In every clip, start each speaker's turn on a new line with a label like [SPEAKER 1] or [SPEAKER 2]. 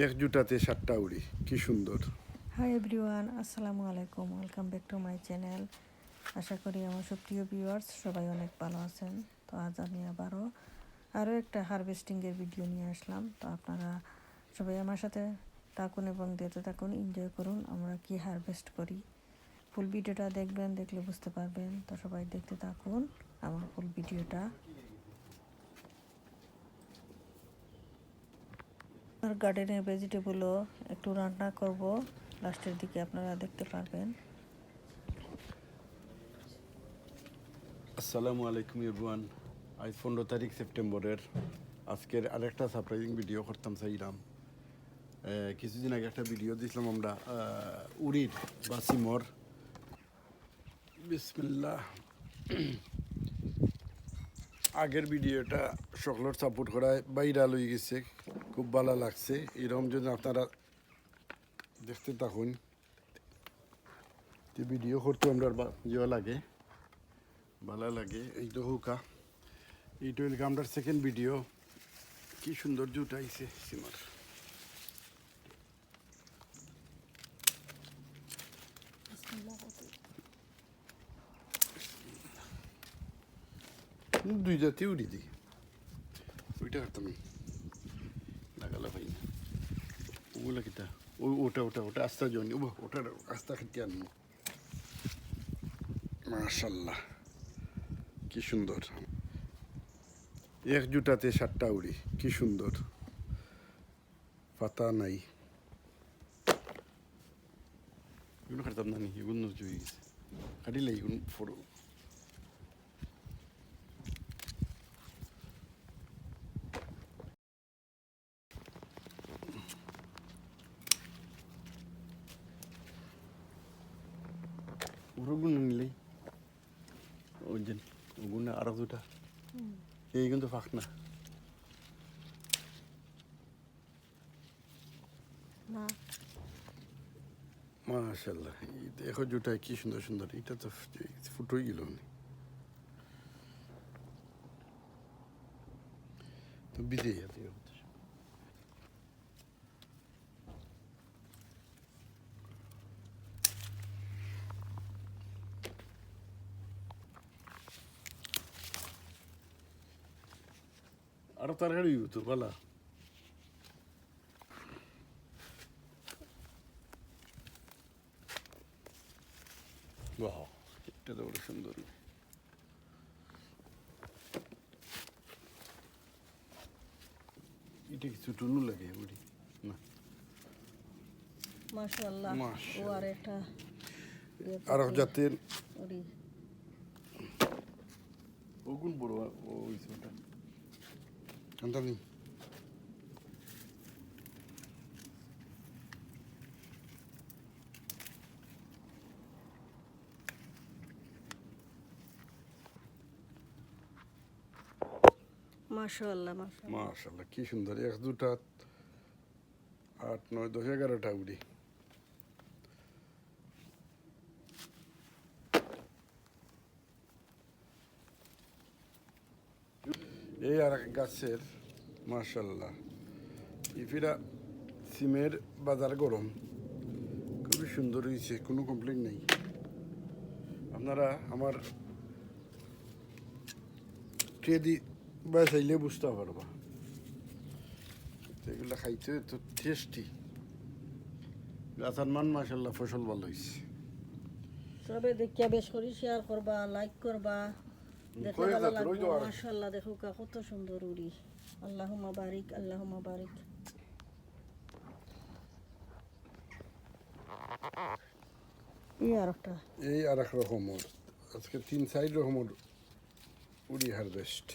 [SPEAKER 1] এক জুটাতে সাতটা উড়ি। কি সুন্দর।
[SPEAKER 2] হাই এভরিওয়ান আসসালামু আলাইকুম। Welcome back to my channel আশা করি আমার সব প্রিয় ভিউয়ার্স সবাই অনেক ভালো আছেন। তো আজ আমি আবারও আরও একটা হারভেস্টিংয়ের ভিডিও নিয়ে আসলাম। তো আপনারা সবাই আমার সাথে থাকুন এবং দেখতে থাকুন এনজয় করুন, আমরা কি হারভেস্ট করি। ফুল ভিডিওটা দেখবেন, দেখলে বুঝতে পারবেন। তো সবাই দেখতে থাকুন আমার ফুল ভিডিওটা আর গার্ডেনের ভেজিটেবলও একটু রান্না করব। লাস্টের দিকে আপনারা দেখতে পারবেন।
[SPEAKER 1] আসসালামু আলাইকুম ইরবান আজ পনেরো তারিখ সেপ্টেম্বরের। আজকের আরেকটা সারপ্রাইজিং ভিডিও করতাম আহ, কিছুদিন আগে একটা ভিডিও দিয়েছিলাম আমরা উড়ির বা সিমর। বিসমিল্লাহ। আগের ভিডিওটা সকলের সাপোর্ট করায় ভাইরাল হয়ে গেছে, খুব ভালো লাগছে। এরকম যদি আপনারা দেখতে থাকুন ভিডিও করতে আমরা ভালো ইয়ে লাগে, ভালো লাগে। এই তো হুকা। এইটা হইল আমরা সেকেন্ড ভিডিও কি সুন্দর জুটাইছে সীমার। দুই জাতি উড়ি দিই। ওইটা করতাম লাগালা ভাই ওগুলো কিতা ও, ওটা ওটা ওটা আস্তা জনি ও ওটা আস্তা খেতে আনব মাশাল্লাহ। কি সুন্দর। এক জুটাতে সাতটা উড়ি। কি সুন্দর। পাতা নাই। এগুলো খাতাম না নি? এগুলো হয়ে গেছে। এগুলো ফটো ওগুলো নিলেই ওই যে ওগুলো আরও দুটা এই কিন্তু ফাঁক না মাশাল্লাহ দেখো জুটায় কি সুন্দর সুন্দর এটা তো ফুটোই গেল তো বিদে আরও তাড়াতাড়ি তো বলা বাহ এটা তো বড় সুন্দর এটা কিছু টুনু লাগে বুড়ি না
[SPEAKER 2] মাশাআল্লাহ ও। আর একটা
[SPEAKER 1] আর
[SPEAKER 2] ওরি
[SPEAKER 1] ওগুন বড় ওটা মাশাল্লাহ
[SPEAKER 2] মাশাআল্লাহ। মাশাআল্লাহ
[SPEAKER 1] কি সুন্দর। এক দুটা আট নয় দশ এগারোটা উড়ি। এই আর গাছের মাশাল্লাহ ইফিরা সিমের বাজার গরম। খুবই সুন্দর হয়েছে কোনো কমপ্লেন নেই। আপনারা আমার ট্রেদি বা চাইলে বুঝতে পারবা। এগুলো খাইতে তো টেস্টি গাছার মান মাসাল্লাহ ফসল ভালো হয়েছে
[SPEAKER 2] তবে দেখিয়া বেশ করে শেয়ার করবা লাইক করবা। দেখলে ভালো
[SPEAKER 1] যাতে, ওই তো
[SPEAKER 2] লাগবে মাশাআল্লাহ দেখো কত সুন্দর উড়ি। আল্লাহুম্মা বারিক আল্লাহুম্মা বারিক। এই আর একটা।
[SPEAKER 1] এই আর এক রকমের আজকে তিন চার রকমের উড়ি হারভেস্ট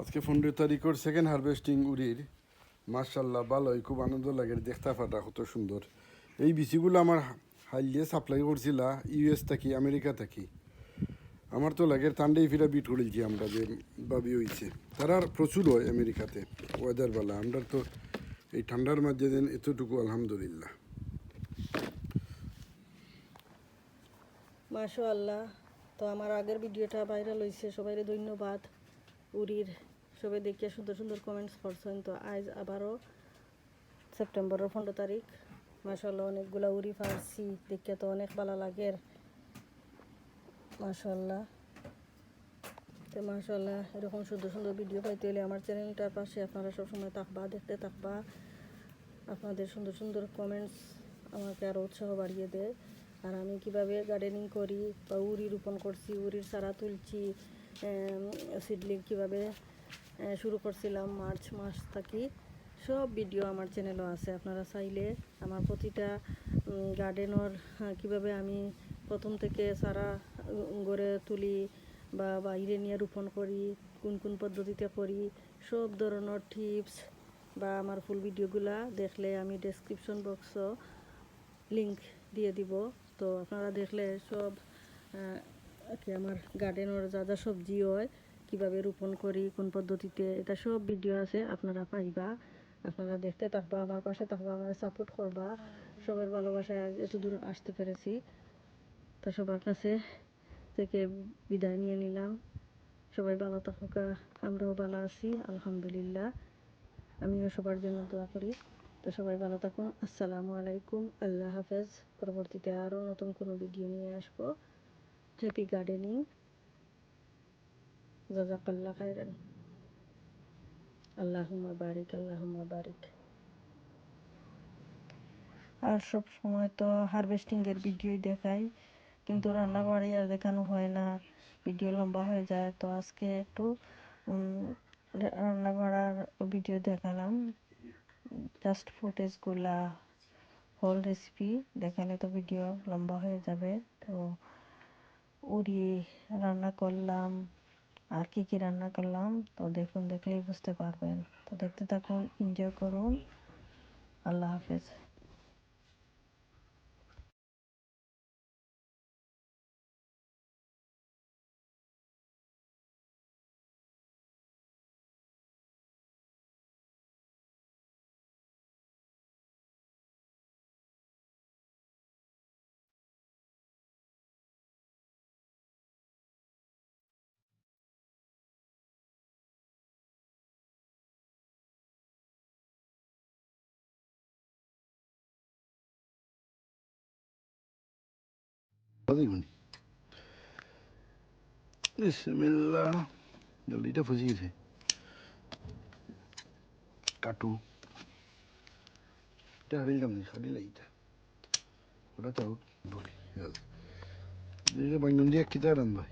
[SPEAKER 1] আজকে পনেরো তারিখের সেকেন্ড হারভেস্টিং উড়ির। মার্শাল্লাহ ভালোই, খুব আনন্দ লাগে দেখতে ফাটা কত সুন্দর। এই বিচিগুলো আমার হাইলিয়ে সাপ্লাই করছিলা ইউএস থাকি, আমেরিকা থাকি। আমার তো লাগে তান্ডেই ফিরা বিট করেছি আমরা যে ভাবি হয়েছে তারা প্রচুর হয় আমেরিকাতে ওয়েদার বেলা আমরা তো এই ঠান্ডার মাঝে দেন এতটুকু, আলহামদুলিল্লাহ।
[SPEAKER 2] মাশাআল্লাহ, তো আমার আগের ভিডিওটা ভাইরাল হয়েছে সবাই ধন্যবাদ উড়ির সবাই দেখিয়া সুন্দর সুন্দর কমেন্টস করছেন। তো আজ আবারও সেপ্টেম্বরের পনেরো তারিখ। মাসাল্লাহ অনেকগুলা উড়ি পারছি দেখিয়া তো অনেক ভালো লাগে। মাসাল্লাহ তো মাসাল্লাহ এরকম সুন্দর সুন্দর ভিডিও পাইতে হলে আমার চ্যানেলটার পাশে আপনারা সবসময় থাকবা, দেখতে থাকবা। আপনাদের সুন্দর সুন্দর কমেন্টস আমাকে আরও উৎসাহ বাড়িয়ে দেয় আর আমি কীভাবে গার্ডেনিং করি বা উড়ি রোপণ করছি উড়ির চারা তুলছি সিডলিং কীভাবে শুরু করছিলাম মার্চ মাস থাকি। সব ভিডিও আমার চ্যানেলও আছে আপনারা চাইলে আমার প্রতিটা গার্ডেনর কীভাবে আমি প্রথম থেকে উম, গড়ে তুলি বা বাইরে নিয়ে রোপণ করি কোন কোন পদ্ধতিতে করি সব ধরনের টিপস বা আমার ফুল ভিডিওগুলা দেখলে আমি ডেসক্রিপশন বক্স লিংক দিয়ে দিব। তো আপনারা দেখলে সব আমার গার্ডেনের যা যা সবজি হয় কীভাবে রোপণ করি, কোন পদ্ধতিতে, এটা সব ভিডিও আছে, আপনারা পাইবা। আপনারা দেখতে থাকবা, আমার পাশে থাকবা, আমার সাপোর্ট করবা। সবার ভালোবাসায় এত দূর আসতে পেরেছি। তো সবার কাছে থেকে বিদায় নিয়ে নিলাম। সবাই ভালো থাকুকা, আমরাও ভালো আছি, আলহামদুলিল্লাহ। আমিও সবার জন্য দোয়া করি। তো সবাই ভালো থাকুন, আসসালামু আলাইকুম, আল্লাহ হাফেজ। পরবর্তীতে আরও নতুন কোনো ভিডিও নিয়ে আসব। হ্যাপি গার্ডেনিং জাজাকাল্লাহ খাইরান আল্লাহুম্মা বারিক আল্লাহুম্মা বারিক। আর সব সময় তো হারভেস্টিং এর ভিডিওই দেখাই, কিন্তু রান্না বাড়ি আর দেখানো হয় না। ভিডিও লম্বা হয়ে যায়, তো আজকে একটু রান্না করার ভিডিও দেখালাম। জাস্ট ফুটেজগুলা হোল রেসিপি দেখালে তো ভিডিও লম্বা হয়ে যাবে। তো উড়ি রান্না করলাম। আর কি কি রান্না করলাম, তো দেখুন, দেখলেই বুঝতে পারবেন। তো দেখতে থাকুন এনজয় করুন। আল্লাহ হাফেজ।
[SPEAKER 1] দেখুন বিসমিল্লাহ জলদিটা ফুসে গেছে কাটু এটা হারিলাম না হারিলে এইটা ওটা তো বলি এটা বাইনুন দিয়ে কিতা রান ভাই